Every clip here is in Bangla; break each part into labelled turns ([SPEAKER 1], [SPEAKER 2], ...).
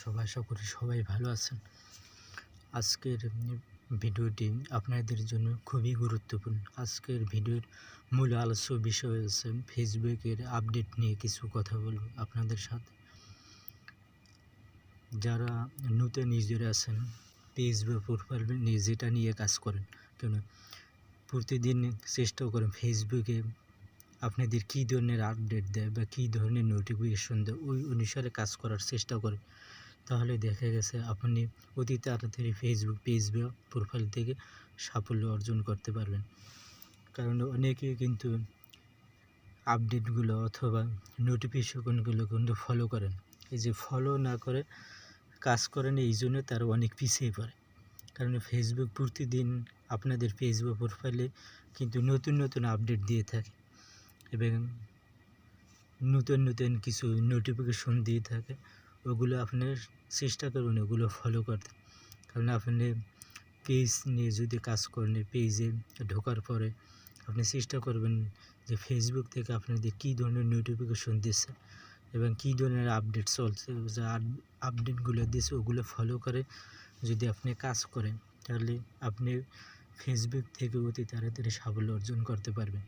[SPEAKER 1] সবাই, আশা করি সবাই ভালো আছেন। আজকের ভিডিওটি আপনাদের জন্য খুবই গুরুত্বপূর্ণ। আজকের ভিডিওর মূল আলোচ্য বিষয় হচ্ছে ফেসবুকের আপডেট নিয়ে কিছু কথা বলব আপনাদের সাথে। যারা নতুন ইউজার আছেন পেজ বা প্রোফাইল নিয়ে যেটা নিয়ে কাজ করেন, কেন? প্রতিদিন চেষ্টা করেন ফেসবুকে আপনাদের কী ধরনের আপডেট দেয় বা কী ধরনের নোটিফিকেশন দেয়, ওই অনুসারে কাজ করার চেষ্টা করেন। তাহলে দেখা গেছে আপনি অতি তাড়াতাড়ি ফেসবুক পেজ বা প্রোফাইল থেকে সাফল্য অর্জন করতে পারবেন। কারণ অনেকে কিন্তু আপডেটগুলো অথবা নোটিফিকেশনগুলো কিন্তু ফলো করেন। এই যে ফলো না করে কাজ করেন, এই জন্য তারা অনেক পিছিয়ে পড়ে। কারণ ফেসবুক প্রতিদিন আপনাদের ফেসবুক প্রোফাইলে কিন্তু নতুন নতুন আপডেট দিয়ে থাকে এবং নতুন নতুন কিছু নোটিফিকেশন দিয়ে থাকে। ওগুলো আপনার চেষ্টা করবেন ওগুলো ফলো করতে। কারণ আপনি পেজ নিয়ে যদি কাজ করেন পেজে ঢোকার পরে আপনি চেষ্টা করবেন যে ফেসবুক থেকে আপনাদের কী ধরনের নোটিফিকেশন দিচ্ছে এবং কী ধরনের আপডেট চলছে, যে আপডেটগুলো দিচ্ছে, ওগুলো ফলো করে যদি আপনি কাজ করেন, তাহলে আপনি ফেসবুক থেকে অতি তাড়াতাড়ি সাফল্য অর্জন করতে পারবেন।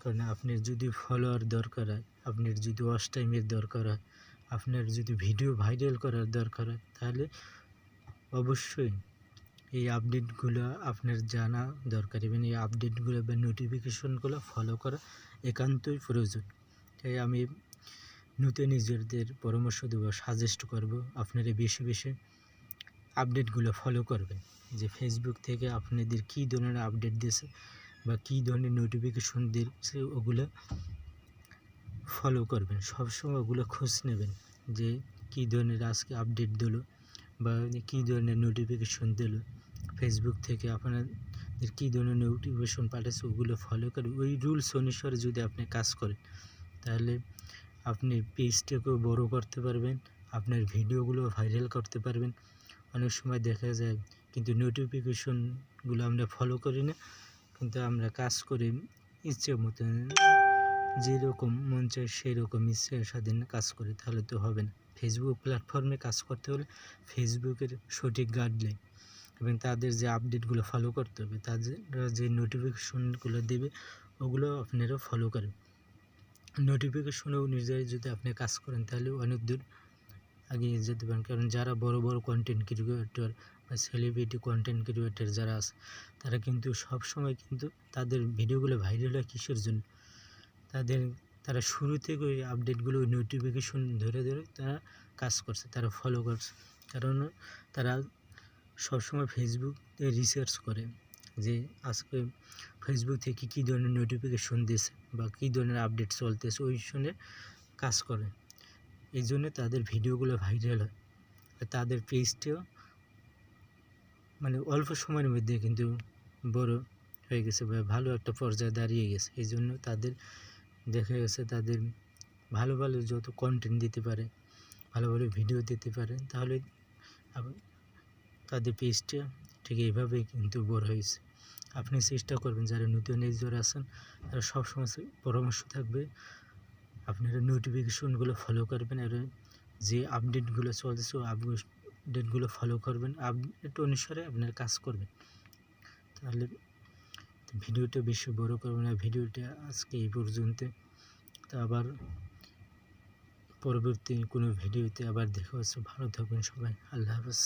[SPEAKER 1] কারণ আপনার যদি ফলোয়ার দরকার হয়, আপনার যদি ওয়াচ টাইমের দরকার হয় আপনার যদি ভিডিও ভাইরাল করার দরকার হয়, তাহলে অবশ্যই এই আপডেটগুলো আপনার জানা দরকার। এবং এই আপডেটগুলো বা নোটিফিকেশনগুলো ফলো করা একান্তই প্রয়োজন। তাই আমি নতুন ইউজারদের পরামর্শ দেবো সাজেস্ট করব আপনারা বেশি বেশি আপডেটগুলো ফলো করবেন। যে ফেসবুক থেকে আপনাদের কী ধরনের আপডেট দিয়েছে বা কী ধরনের নোটিফিকেশন দিচ্ছে ওগুলো ফলো করবেন। সবসময় ওগুলো খোঁজ নেবেন যে কী ধরনের আজকে আপডেট দিলো বা কী ধরনের নোটিফিকেশন দিল। ফেসবুক থেকে আপনাদের কী ধরনের নোটিফিকেশন পাঠাচ্ছে ওগুলো ফলো করে। ওই রুলস অনুসারে যদি আপনি কাজ করেন, তাহলে আপনি পেজটাকেও বড় করতে পারবেন, আপনার ভিডিওগুলো ভাইরাল করতে পারবেন। অনেক সময় দেখা যায় কিন্তু নোটিফিকেশনগুলো আমরা ফলো করি না, কিন্তু আমরা কাজ করি ইচ্ছে মতন। যেরকম মন চায় সেই রকম ইচ্ছে স্বাধীন কাজ করে, তাহলে তো হবে না। ফেসবুক প্ল্যাটফর্মে কাজ করতে হলে ফেসবুকের সঠিক গাইডলাইন এবং তাদের যে আপডেটগুলো ফলো করতে হবে তাদের যে নোটিফিকেশনগুলো দেবে, ওগুলো আপনারা ফলো করেন। নোটিফিকেশন অনুযায়ী যদি আপনি কাজ করেন, তাহলে অনেক দূর এগিয়ে যেতে পারেন। কারণ যারা বড় বড় কন্টেন্ট ক্রিয়েটর বা সেলিব্রিটি কন্টেন্ট ক্রিয়েটর যারা আছে, তারা কিন্তু সব সময় কিন্তু তাদের ভিডিওগুলো ভাইরাল হয় কিসের জন্য? তাদের, তারা শুরু থেকে ওই আপডেটগুলো ওই নোটিফিকেশন ধরে ধরে তারা কাজ করছে, তারা ফলো করছে। কারণ তারা সবসময় ফেসবুকে রিসার্চ করে যে আজকে ফেসবুক থেকে কী ধরনের নোটিফিকেশন দিয়েছে বা কী ধরনের আপডেট চলতেছে, ওই শুনে কাজ করে। এই জন্য তাদের ভিডিওগুলো ভাইরাল হয়। তাদের পেজটিও মানে অল্প সময়ের মধ্যে কিন্তু বড় হয়ে গেছে বা ভালো একটা পর্যায়ে দাঁড়িয়ে গেছে। এই জন্য তাদের দেখা গেছে তাদের ভালো ভালো যত কন্টেন্ট দিতে পারে, ভালো ভালো ভিডিও দিতে পারে, তাহলে তাদের পেজটা ঠিক এইভাবেই কিন্তু বড় হয়েছে। আপনি চেষ্টা করবেন যারা নতুন ইউজার আছেন, তারা সবসময় পরামর্শ থাকবে, আপনারা নোটিফিকেশনগুলো ফলো করবেন, আর যে আপডেটগুলো চলছে আপডেটগুলো ফলো করবেন আপডেট অনুসারে আপনার কাজ করবেন। তাহলে ভিডিওটা বেশি বড় করব না, ভিডিওটা আজকে এই পর্যন্ত। তো আবার পরবর্তী কোনো ভিডিওতে আবার দেখা হচ্ছে। ভালো থাকবেন সবাই, আল্লাহ হাফেজ।